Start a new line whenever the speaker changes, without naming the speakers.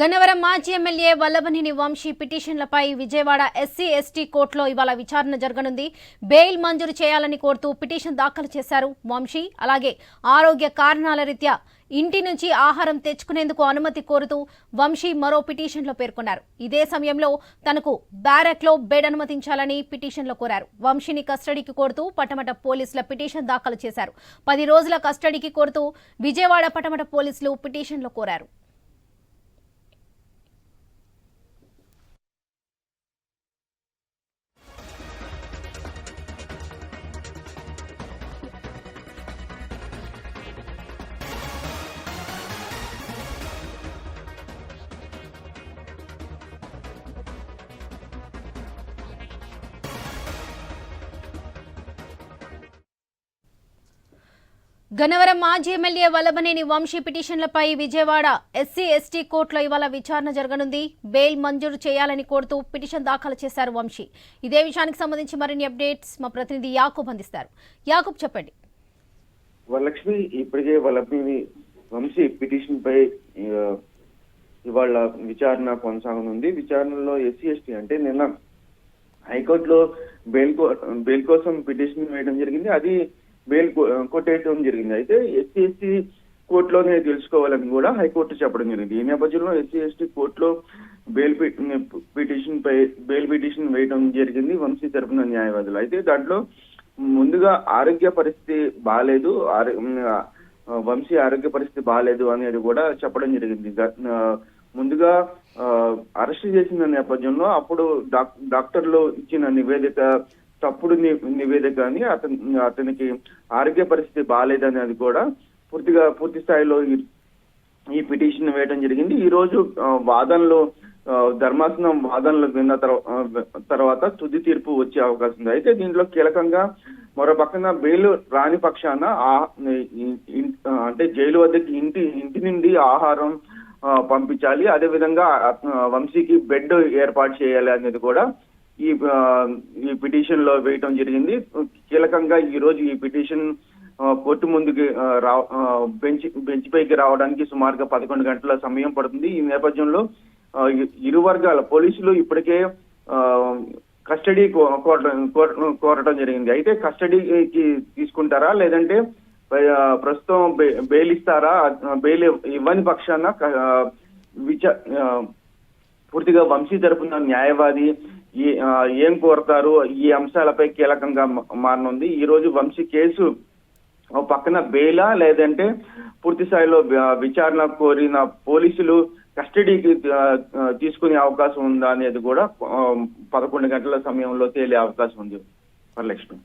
గన్నవరం మాజీ ఎమ్మెల్యే వల్లభనేని వంశీ పిటిషన్లపై Vijayawada SC ST కోర్టులో ఇవాళ విచారణ జరగనుంది. బెయిల్ మంజూరు చేయాలని కోరుతూ పిటిషన్ దాఖలు చేశారు వంశీ. అలాగే ఆరోగ్య కారణాల రీత్యా ఇంటి నుంచి ఆహారం తెచ్చుకునేందుకు అనుమతి కోరుతూ వంశీ మరో పిటిషన్లో పేర్కొన్నారు. ఇదే సమయంలో తనకు బ్యారక్లో బెడ్ అనుమతించాలని పిటిషన్లో కోరారు. వంశీని కస్టడీకి కోరుతూ పటమట పోలీసుల పిటిషన్ దాఖలు చేశారు. పది రోజుల కస్టడీకి కోరుతూ విజయవాడ పటమట పోలీసులు పిటిషన్లో కోరారు. గనవరం మాజీ ఎమ్మెల్యే వల్లభనేని వంశీ పిటిషన్లపై విజయవాడ ఎస్సీ ఎస్టీ కోర్టులో ఇవాళ విచారణ జరగనుంది. బెయిల్ మంజూరు చేయాలని కోరుతూ పిటిషన్ దాఖలు చేశారు వంశీ. ఇదే విషయానికి సంబంధించి మరిన్ని అప్డేట్స్ మా ప్రతినిధి యాకూబ్ అందిస్తారు. యాకూబ్ చెప్పండి.
వరలక్ష్మి ఇప్పటికే వల్లభనేని వంశీ పిటిషన్ పై ఇవాళ విచారణ కొనసాగనుంది. విచారణలో ఎస్సీ ఎస్టీ అంటే నిన్న హైకోర్టులో బెయిల్ బెయిల్ కోసం పిటిషన్ వేయడం జరిగింది. అది బెయిల్ కో- కొట్టేయడం జరిగింది. అయితే ఎస్సీ ఎస్టీ కోర్టులోనే తెలుసుకోవాలని కూడా హైకోర్టు చెప్పడం జరిగింది. ఈ నేపథ్యంలో ఎస్సీ ఎస్టీ కోర్టులో బెయిల్ పిటి- పిటిషన్ పై బెయిల్ పిటిషన్ వేయడం జరిగింది వంశీ తరపున న్యాయవాదులు. అయితే దాంట్లో ముందుగా ఆరోగ్య పరిస్థితి బాగాలేదు వంశీ ఆరోగ్య పరిస్థితి బాగాలేదు అనేది కూడా చెప్పడం జరిగింది. ముందుగా ఆ, అరెస్ట్ చేసిన నేపథ్యంలో అప్పుడు డాక్టర్లు ఇచ్చిన నివేదిక తప్పుడు నివేదిక అని అతని అతనికి ఆరోగ్య పరిస్థితి బాగాలేదనేది కూడా పూర్తిగా పూర్తి స్థాయిలో ఈ- పిటిషన్ వేయడం జరిగింది. ఈ రోజు వాదనలో వాదనలు ధర్మాసనం వాదనలు విన్న తర్వాత తుది తీర్పు వచ్చే అవకాశం ఉంది. అయితే దీంట్లో కీలకంగా మరో పక్కన బెయిల్ రాని పక్షాన ఆ- అంటే జైలు వద్దకి ఇంటి ఇంటి నుండి ఆహారం పంపించాలి. అదే విధంగా వంశీకి బెడ్ ఏర్పాటు చేయాలి అనేది కూడా ఈ ఈ పిటిషన్లో వేయటం జరిగింది. కీలకంగా ఈ రోజు ఈ పిటిషన్ కోర్టు ముందుకి రా బెంచ్ బెంచ్ పైకి రావడానికి సుమారుగా పదకొండు గంటల సమయం పడుతుంది. ఈ నేపథ్యంలో ఇరు వర్గాల పోలీసులు ఇప్పటికే కస్టడీ కో- కోరటం జరిగింది. అయితే కస్టడీకి తీసుకుంటారా? లేదంటే ప్రస్తుతం బెయిల్ ఇస్తారా బెయిల్ ఇవ్వని పక్షాన విచ పూర్తిగా వంశీ తరపున న్యాయవాది ఈ ఏం కోరతారు? ఈ అంశాలపై కీలకంగా మారనుంది. ఈ రోజు వంశీ కేసు ఓ పక్కన బెయిలా లేదంటే పూర్తి స్థాయిలో విచారణ కోరిన పోలీసులు కస్టడీకి తీసుకునే అవకాశం ఉందా అనేది కూడా పదకొండు గంటల సమయంలో తేలే అవకాశం ఉంది. వరలక్ష్మి